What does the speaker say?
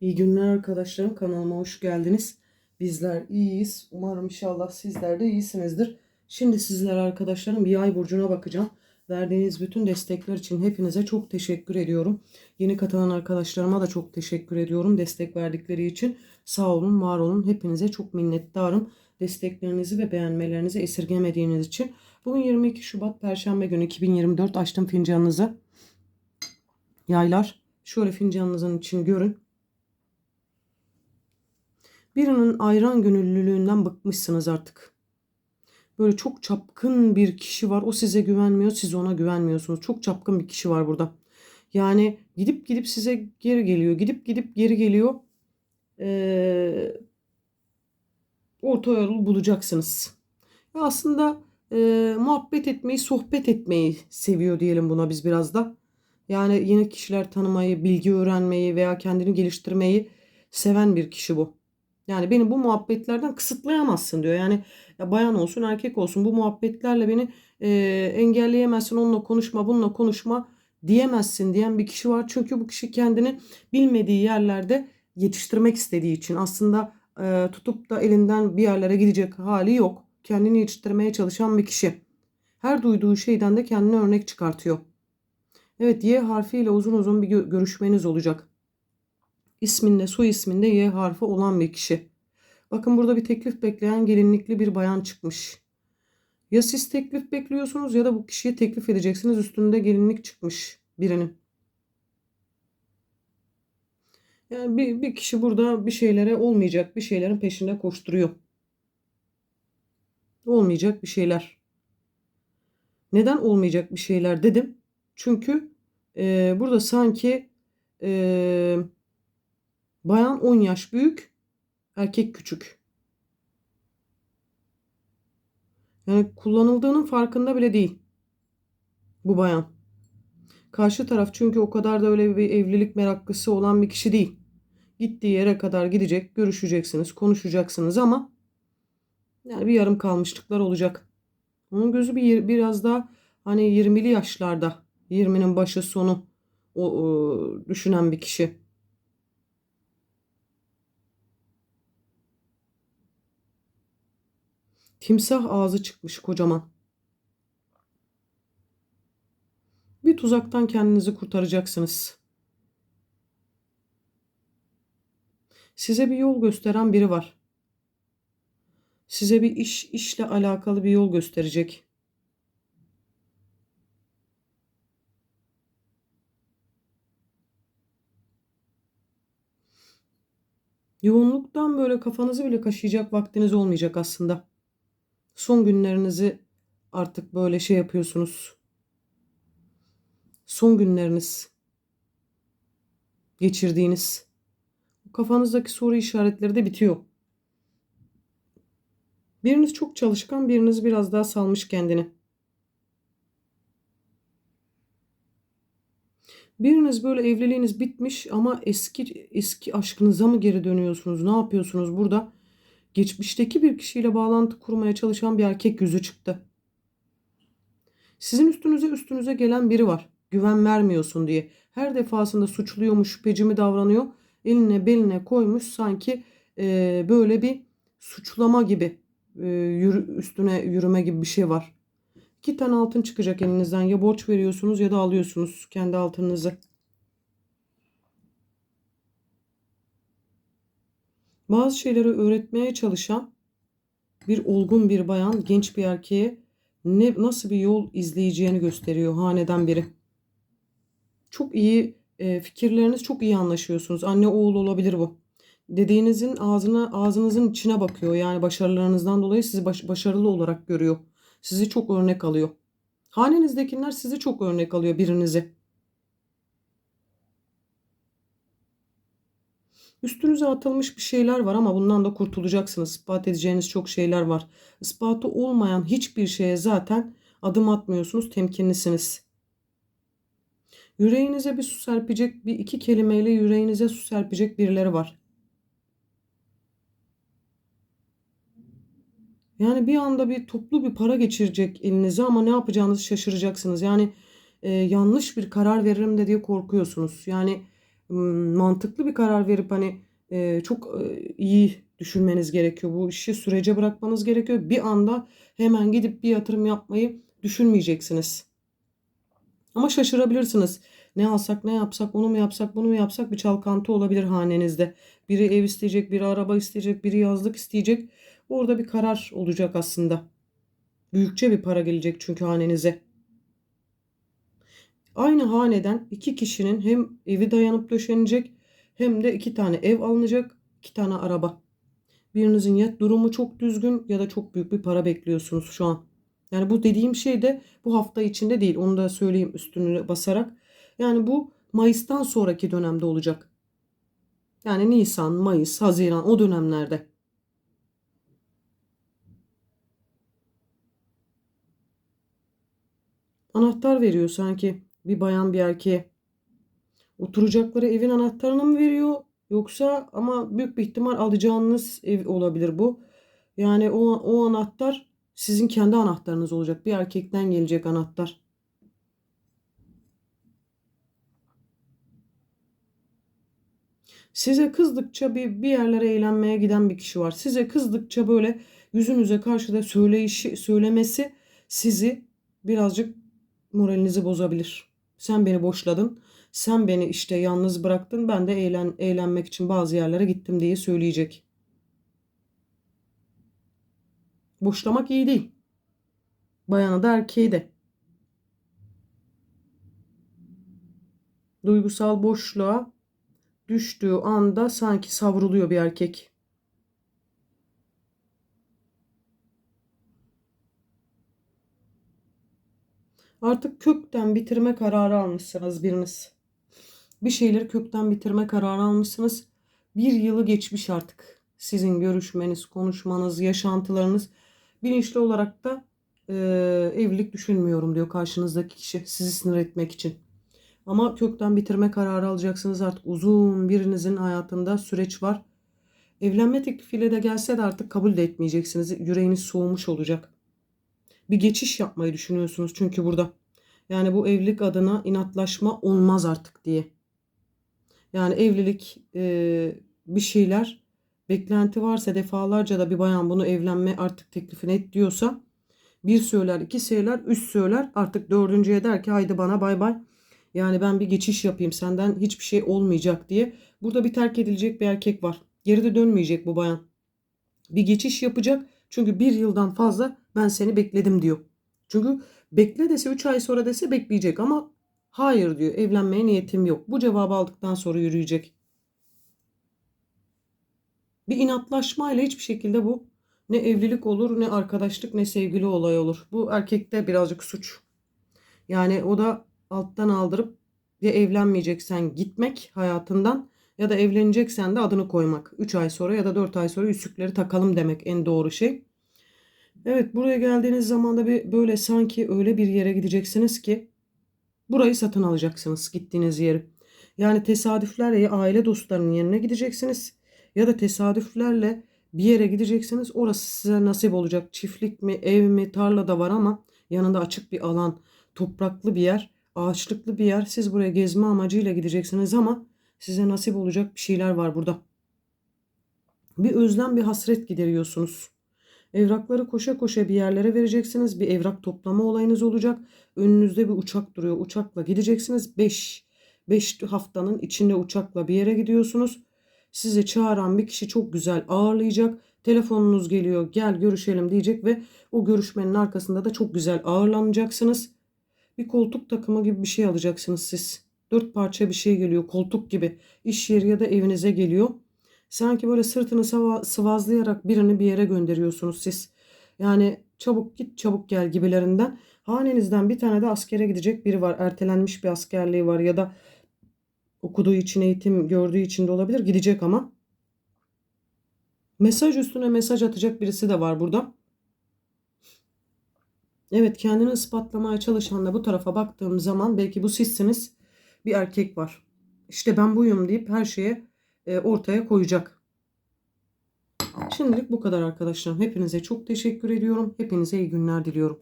İyi günler arkadaşlarım. Kanalıma hoş geldiniz. Bizler iyiyiz. Umarım inşallah sizler de iyisinizdir. Şimdi sizlere arkadaşlarım bir ay burcuna bakacağım. Verdiğiniz bütün destekler için hepinize çok teşekkür ediyorum. Yeni katılan arkadaşlarıma da çok teşekkür ediyorum. Destek verdikleri için sağ olun, var olun. Hepinize çok minnettarım. Desteklerinizi ve beğenmelerinizi esirgemediğiniz için. Bugün 22 Şubat Perşembe günü 2024 açtım fincanınızı. Yaylar. Şöyle fincanınızın için görün. Birinin ayran gönüllülüğünden bıkmışsınız artık. Böyle çok çapkın bir kişi var. O size güvenmiyor, siz ona güvenmiyorsunuz. Çok çapkın bir kişi var burada. Yani gidip gidip size geri geliyor. Gidip gidip geri geliyor. Ee, orta yolu bulacaksınız. Ya aslında e, muhabbet etmeyi, sohbet etmeyi seviyor diyelim buna biz biraz da. Yani yeni kişiler tanımayı, bilgi öğrenmeyi veya kendini geliştirmeyi seven bir kişi bu. Yani beni bu muhabbetlerden kısıtlayamazsın diyor. Yani ya bayan olsun erkek olsun bu muhabbetlerle beni e, engelleyemezsin. Onunla konuşma, bununla konuşma diyemezsin diyen bir kişi var. Çünkü bu kişi kendini bilmediği yerlerde yetiştirmek istediği için aslında e, tutup da elinden bir yerlere gidecek hali yok. Kendini yetiştirmeye çalışan bir kişi. Her duyduğu şeyden de kendine örnek çıkartıyor. Evet Y harfiyle uzun uzun bir görüşmeniz olacak. İsminde soy isminde Y harfi olan bir kişi. Bakın burada bir teklif bekleyen gelinlikli bir bayan çıkmış. Ya siz teklif bekliyorsunuz ya da bu kişiye teklif edeceksiniz. Üstünde gelinlik çıkmış birinin. Yani bir, bir kişi burada bir şeylere olmayacak bir şeylerin peşinde koşturuyor. Olmayacak bir şeyler. Neden olmayacak bir şeyler dedim? Çünkü e, burada sanki e, bayan 10 yaş büyük, erkek küçük. Yani kullanıldığının farkında bile değil. Bu bayan. Karşı taraf çünkü o kadar da öyle bir evlilik meraklısı olan bir kişi değil. Gittiği yere kadar gidecek, görüşeceksiniz, konuşacaksınız ama yani bir yarım kalmışlıklar olacak. Onun gözü bir biraz daha hani 20'li yaşlarda, 20'nin başı sonu o, o düşünen bir kişi. Timsah ağzı çıkmış kocaman. Bir tuzaktan kendinizi kurtaracaksınız. Size bir yol gösteren biri var. Size bir iş işle alakalı bir yol gösterecek. Yoğunluktan böyle kafanızı bile kaşıyacak vaktiniz olmayacak aslında. Son günlerinizi artık böyle şey yapıyorsunuz. Son günleriniz geçirdiğiniz kafanızdaki soru işaretleri de bitiyor. Biriniz çok çalışkan, biriniz biraz daha salmış kendini. Biriniz böyle evliliğiniz bitmiş ama eski eski aşkınıza mı geri dönüyorsunuz? Ne yapıyorsunuz burada? Geçmişteki bir kişiyle bağlantı kurmaya çalışan bir erkek yüzü çıktı. Sizin üstünüze üstünüze gelen biri var. Güven vermiyorsun diye. Her defasında suçluyormuş, şüpheci mi davranıyor? Eline beline koymuş sanki e, böyle bir suçlama gibi e, yürü, üstüne yürüme gibi bir şey var. İki tane altın çıkacak elinizden. Ya borç veriyorsunuz ya da alıyorsunuz kendi altınınızı. Bazı şeyleri öğretmeye çalışan bir olgun bir bayan genç bir erkeğe ne nasıl bir yol izleyeceğini gösteriyor haneden biri. Çok iyi e, fikirleriniz çok iyi anlaşıyorsunuz. Anne oğul olabilir bu. Dediğinizin ağzına ağzınızın içine bakıyor. Yani başarılarınızdan dolayı sizi baş, başarılı olarak görüyor. Sizi çok örnek alıyor. Hanenizdekiler sizi çok örnek alıyor birinizi. Üstünüze atılmış bir şeyler var ama bundan da kurtulacaksınız. İspat edeceğiniz çok şeyler var. İspatı olmayan hiçbir şeye zaten adım atmıyorsunuz, temkinlisiniz. Yüreğinize bir su serpecek, bir iki kelimeyle yüreğinize su serpecek birileri var. Yani bir anda bir toplu bir para geçirecek elinize ama ne yapacağınızı şaşıracaksınız. Yani e, yanlış bir karar veririm de diye korkuyorsunuz. Yani mantıklı bir karar verip hani e, çok e, iyi düşünmeniz gerekiyor. Bu işi sürece bırakmanız gerekiyor. Bir anda hemen gidip bir yatırım yapmayı düşünmeyeceksiniz. Ama şaşırabilirsiniz. Ne alsak ne yapsak onu mu yapsak bunu mu yapsak bir çalkantı olabilir hanenizde. Biri ev isteyecek, biri araba isteyecek, biri yazlık isteyecek. Orada bir karar olacak aslında. Büyükçe bir para gelecek çünkü hanenize. Aynı haneden iki kişinin hem evi dayanıp döşenecek hem de iki tane ev alınacak, iki tane araba. Birinizin ya durumu çok düzgün ya da çok büyük bir para bekliyorsunuz şu an. Yani bu dediğim şey de bu hafta içinde değil. Onu da söyleyeyim üstünü basarak. Yani bu Mayıs'tan sonraki dönemde olacak. Yani Nisan, Mayıs, Haziran o dönemlerde. Anahtar veriyor sanki bir bayan bir erkeğe. Oturacakları evin anahtarını mı veriyor? Yoksa ama büyük bir ihtimal alacağınız ev olabilir bu. Yani o, o anahtar sizin kendi anahtarınız olacak. Bir erkekten gelecek anahtar. Size kızdıkça bir, bir yerlere eğlenmeye giden bir kişi var. Size kızdıkça böyle yüzünüze karşı da söyleyişi, söylemesi sizi birazcık moralinizi bozabilir. Sen beni boşladın. Sen beni işte yalnız bıraktın. Ben de eğlen, eğlenmek için bazı yerlere gittim diye söyleyecek. Boşlamak iyi değil. Bayanı da erkeği de. Duygusal boşluğa düştüğü anda sanki savruluyor bir erkek. Artık kökten bitirme kararı almışsınız biriniz. Bir şeyleri kökten bitirme kararı almışsınız. Bir yılı geçmiş artık. Sizin görüşmeniz, konuşmanız, yaşantılarınız. Bilinçli olarak da e, evlilik düşünmüyorum diyor karşınızdaki kişi sizi sinir etmek için. Ama kökten bitirme kararı alacaksınız artık uzun birinizin hayatında süreç var. Evlenme teklifiyle de gelse de artık kabul de etmeyeceksiniz. Yüreğiniz soğumuş olacak. Bir geçiş yapmayı düşünüyorsunuz çünkü burada. Yani bu evlilik adına inatlaşma olmaz artık diye. Yani evlilik e, bir şeyler beklenti varsa defalarca da bir bayan bunu evlenme artık teklifini et diyorsa bir söyler, iki söyler, üç söyler artık dördüncüye der ki haydi bana bay bay. Yani ben bir geçiş yapayım senden hiçbir şey olmayacak diye. Burada bir terk edilecek bir erkek var. Geri de dönmeyecek bu bayan. Bir geçiş yapacak çünkü bir yıldan fazla ben seni bekledim diyor. Çünkü bekle dese 3 ay sonra dese bekleyecek ama hayır diyor evlenmeye niyetim yok. Bu cevabı aldıktan sonra yürüyecek. Bir inatlaşmayla hiçbir şekilde bu ne evlilik olur ne arkadaşlık ne sevgili olay olur. Bu erkekte birazcık suç. Yani o da alttan aldırıp ya evlenmeyeceksen gitmek hayatından ya da evleneceksen de adını koymak. 3 ay sonra ya da 4 ay sonra yüzükleri takalım demek en doğru şey. Evet buraya geldiğiniz zaman da bir böyle sanki öyle bir yere gideceksiniz ki burayı satın alacaksınız gittiğiniz yeri. Yani tesadüflerle ya aile dostlarının yerine gideceksiniz ya da tesadüflerle bir yere gideceksiniz. Orası size nasip olacak. Çiftlik mi, ev mi, tarla da var ama yanında açık bir alan, topraklı bir yer, ağaçlıklı bir yer. Siz buraya gezme amacıyla gideceksiniz ama size nasip olacak bir şeyler var burada. Bir özlem, bir hasret gideriyorsunuz. Evrakları koşa koşa bir yerlere vereceksiniz. Bir evrak toplama olayınız olacak. Önünüzde bir uçak duruyor. Uçakla gideceksiniz. 5 5 haftanın içinde uçakla bir yere gidiyorsunuz. Sizi çağıran bir kişi çok güzel ağırlayacak. Telefonunuz geliyor gel görüşelim diyecek ve o görüşmenin arkasında da çok güzel ağırlanacaksınız. Bir koltuk takımı gibi bir şey alacaksınız siz. Dört parça bir şey geliyor koltuk gibi. İş yeri ya da evinize geliyor. Sanki böyle sırtını sıvazlayarak birini bir yere gönderiyorsunuz siz. Yani çabuk git çabuk gel gibilerinden. Hanenizden bir tane de askere gidecek biri var. Ertelenmiş bir askerliği var ya da okuduğu için eğitim gördüğü için de olabilir. Gidecek ama. Mesaj üstüne mesaj atacak birisi de var burada. Evet kendini ispatlamaya çalışan da bu tarafa baktığım zaman belki bu sizsiniz. Bir erkek var. İşte ben buyum deyip her şeye ortaya koyacak. Şimdilik bu kadar arkadaşlar. Hepinize çok teşekkür ediyorum. Hepinize iyi günler diliyorum.